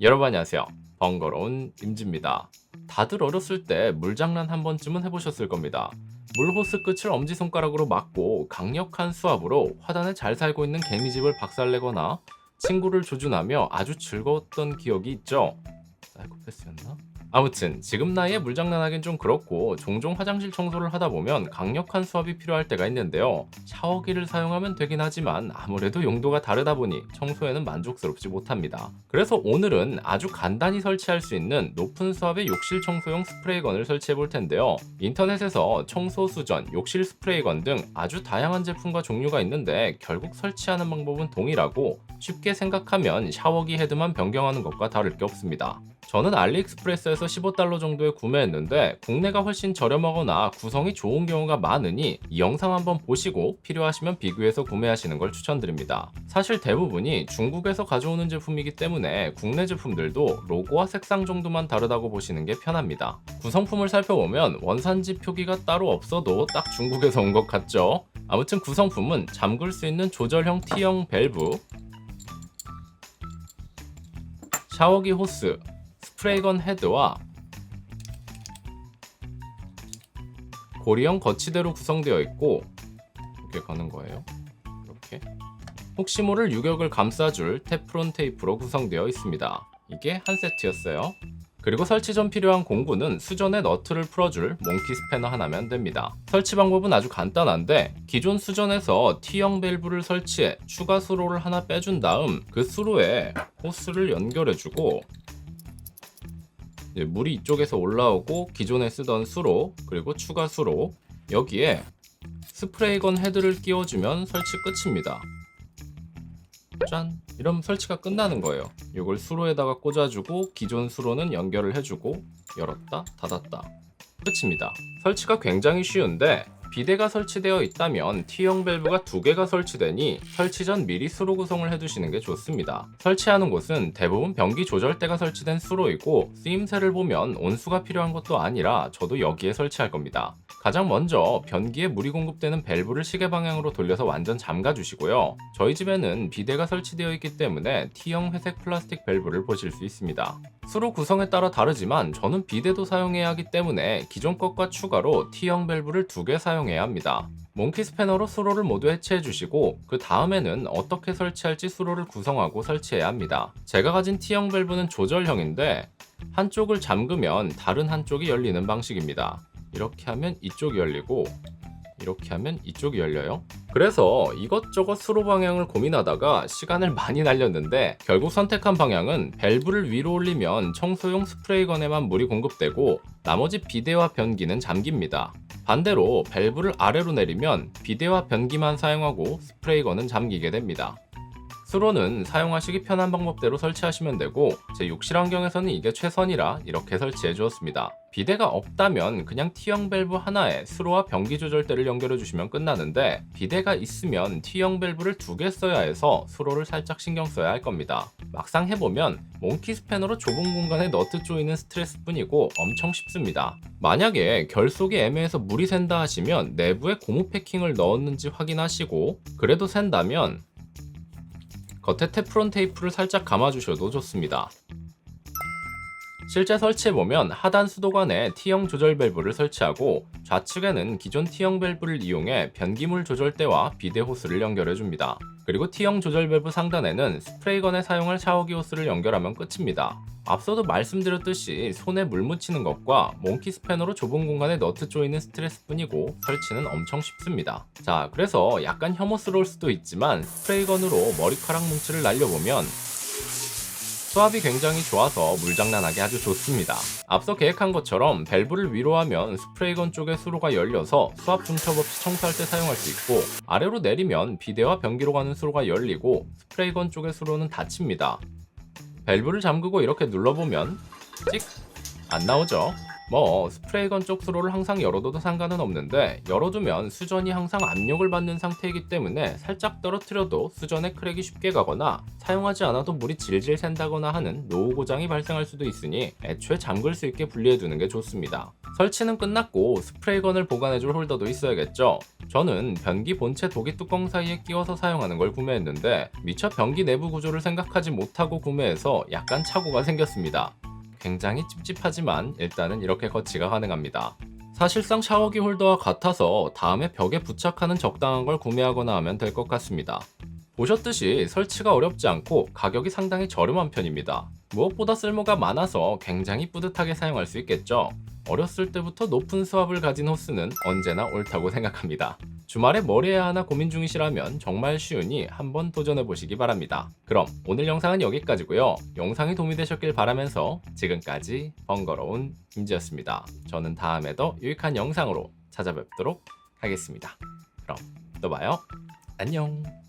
여러분 안녕하세요. 번거로운 임지입니다. 다들 어렸을 때 물장난 한 번쯤은 해보셨을 겁니다. 물호스 끝을 엄지손가락으로 막고 강력한 수압으로 화단에 잘 살고 있는 개미집을 박살내거나 친구를 조준하며 아주 즐거웠던 기억이 있죠. 사이코패스였나? 아무튼 지금 나이에 물장난하긴 좀 그렇고 종종 화장실 청소를 하다 보면 강력한 수압이 필요할 때가 있는데요. 샤워기를 사용하면 되긴 하지만 아무래도 용도가 다르다 보니 청소에는 만족스럽지 못합니다. 그래서 오늘은 아주 간단히 설치할 수 있는 높은 수압의 욕실 청소용 스프레이건을 설치해 볼 텐데요. 인터넷에서 청소 수전, 욕실 스프레이건 등 아주 다양한 제품과 종류가 있는데 결국 설치하는 방법은 동일하고 쉽게 생각하면 샤워기 헤드만 변경하는 것과 다를 게 없습니다. 저는 알리익스프레스에서 15달러 정도에 구매했는데 국내가 훨씬 저렴하거나 구성이 좋은 경우가 많으니 이 영상 한번 보시고 필요하시면 비교해서 구매하시는 걸 추천드립니다. 사실 대부분이 중국에서 가져오는 제품이기 때문에 국내 제품들도 로고와 색상 정도만 다르다고 보시는 게 편합니다. 구성품을 살펴보면 원산지 표기가 따로 없어도 딱 중국에서 온 것 같죠? 아무튼 구성품은 잠글 수 있는 조절형 T형 밸브, 샤워기 호스, 스 프레이건 헤드와 고리형 거치대로 구성되어 있고 이렇게 가는 거예요. 이렇게 혹시 모를 유격을 감싸줄 테프론 테이프로 구성되어 있습니다. 이게 한 세트였어요. 그리고 설치 전 필요한 공구는 수전의 너트를 풀어줄 몽키 스패너 하나면 됩니다. 설치 방법은 아주 간단한데 기존 수전에서 T형 밸브를 설치해 추가 수로를 하나 빼준 다음 그 수로에 호스를 연결해주고 물이 이쪽에서 올라오고 기존에 쓰던 수로 그리고 추가 수로 여기에 스프레이건 헤드를 끼워주면 설치 끝입니다. 짠! 이러면 설치가 끝나는 거예요. 이걸 수로에다가 꽂아주고 기존 수로는 연결을 해주고 열었다 닫았다 끝입니다. 설치가 굉장히 쉬운데 비대가 설치되어 있다면 T형 밸브가 두 개가 설치되니 설치 전 미리 수로 구성을 해두시는 게 좋습니다. 설치하는 곳은 대부분 변기 조절대가 설치된 수로이고 쓰임새를 보면 온수가 필요한 것도 아니라 저도 여기에 설치할 겁니다. 가장 먼저 변기에 물이 공급되는 밸브를 시계 방향으로 돌려서 완전 잠가 주시고요. 저희 집에는 비대가 설치되어 있기 때문에 T형 회색 플라스틱 밸브를 보실 수 있습니다. 수로 구성에 따라 다르지만 저는 비대도 사용해야 하기 때문에 기존 것과 추가로 T형 밸브를 두 개 사용해야 합니다. 몽키 스패너로 수로를 모두 해체해 주시고 그 다음에는 어떻게 설치할지 수로를 구성하고 설치해야 합니다. 제가 가진 T형 밸브는 조절형인데 한쪽을 잠그면 다른 한쪽이 열리는 방식입니다. 이렇게 하면 이쪽이 열리고 이렇게 하면 이쪽이 열려요. 그래서 이것저것 수로 방향을 고민하다가 시간을 많이 날렸는데 결국 선택한 방향은 밸브를 위로 올리면 청소용 스프레이건에만 물이 공급되고 나머지 비데와 변기는 잠깁니다. 반대로 밸브를 아래로 내리면 비데와 변기만 사용하고 스프레이건은 잠기게 됩니다. 수로는 사용하시기 편한 방법대로 설치하시면 되고 제 욕실 환경에서는 이게 최선이라 이렇게 설치해 주었습니다. 비데가 없다면 그냥 T형 밸브 하나에 수로와 변기 조절대를 연결해 주시면 끝나는데 비데가 있으면 T형 밸브를 두 개 써야 해서 수로를 살짝 신경 써야 할 겁니다. 막상 해보면 몽키 스패너로 좁은 공간에 너트 조이는 스트레스뿐이고 엄청 쉽습니다. 만약에 결속이 애매해서 물이 샌다 하시면 내부에 고무 패킹을 넣었는지 확인하시고 그래도 샌다면 겉에 테프론 테이프를 살짝 감아주셔도 좋습니다. 실제 설치해보면 하단 수도관에 T형 조절 밸브를 설치하고 좌측에는 기존 T형 밸브를 이용해 변기물 조절대와 비데 호스를 연결해줍니다. 그리고 T형 조절 밸브 상단에는 스프레이건에 사용할 샤워기 호스를 연결하면 끝입니다. 앞서도 말씀드렸듯이 손에 물 묻히는 것과 몽키 스패너로 좁은 공간에 너트 조이는 스트레스뿐이고 설치는 엄청 쉽습니다. 자, 그래서 약간 혐오스러울 수도 있지만 스프레이건으로 머리카락 뭉치를 날려보면 수압이 굉장히 좋아서 물장난하기 아주 좋습니다. 앞서 계획한 것처럼 밸브를 위로 하면 스프레이건 쪽에 수로가 열려서 수압 중첩 없이 청소할 때 사용할 수 있고 아래로 내리면 비데와 변기로 가는 수로가 열리고 스프레이건 쪽의 수로는 닫힙니다. 밸브를 잠그고 이렇게 눌러보면 찍! 안 나오죠? 뭐 스프레이건 쪽 수로를 항상 열어둬도 상관은 없는데 열어두면 수전이 항상 압력을 받는 상태이기 때문에 살짝 떨어뜨려도 수전에 크랙이 쉽게 가거나 사용하지 않아도 물이 질질 샌다거나 하는 노후 고장이 발생할 수도 있으니 애초에 잠글 수 있게 분리해두는 게 좋습니다. 설치는 끝났고 스프레이건을 보관해줄 홀더도 있어야겠죠. 저는 변기 본체 도기 뚜껑 사이에 끼워서 사용하는 걸 구매했는데 미처 변기 내부 구조를 생각하지 못하고 구매해서 약간 착오가 생겼습니다. 굉장히 찝찝하지만 일단은 이렇게 거치가 가능합니다. 사실상 샤워기 홀더와 같아서 다음에 벽에 부착하는 적당한 걸 구매하거나 하면 될 것 같습니다. 보셨듯이 설치가 어렵지 않고 가격이 상당히 저렴한 편입니다. 무엇보다 쓸모가 많아서 굉장히 뿌듯하게 사용할 수 있겠죠. 어렸을 때부터 높은 수압을 가진 호스는 언제나 옳다고 생각합니다. 주말에 뭘 해야 하나 고민 중이시라면 정말 쉬우니 한번 도전해 보시기 바랍니다. 그럼 오늘 영상은 여기까지고요. 영상이 도움이 되셨길 바라면서 지금까지 번거로운 김지였습니다. 저는 다음에 더 유익한 영상으로 찾아뵙도록 하겠습니다. 그럼 또 봐요. 안녕.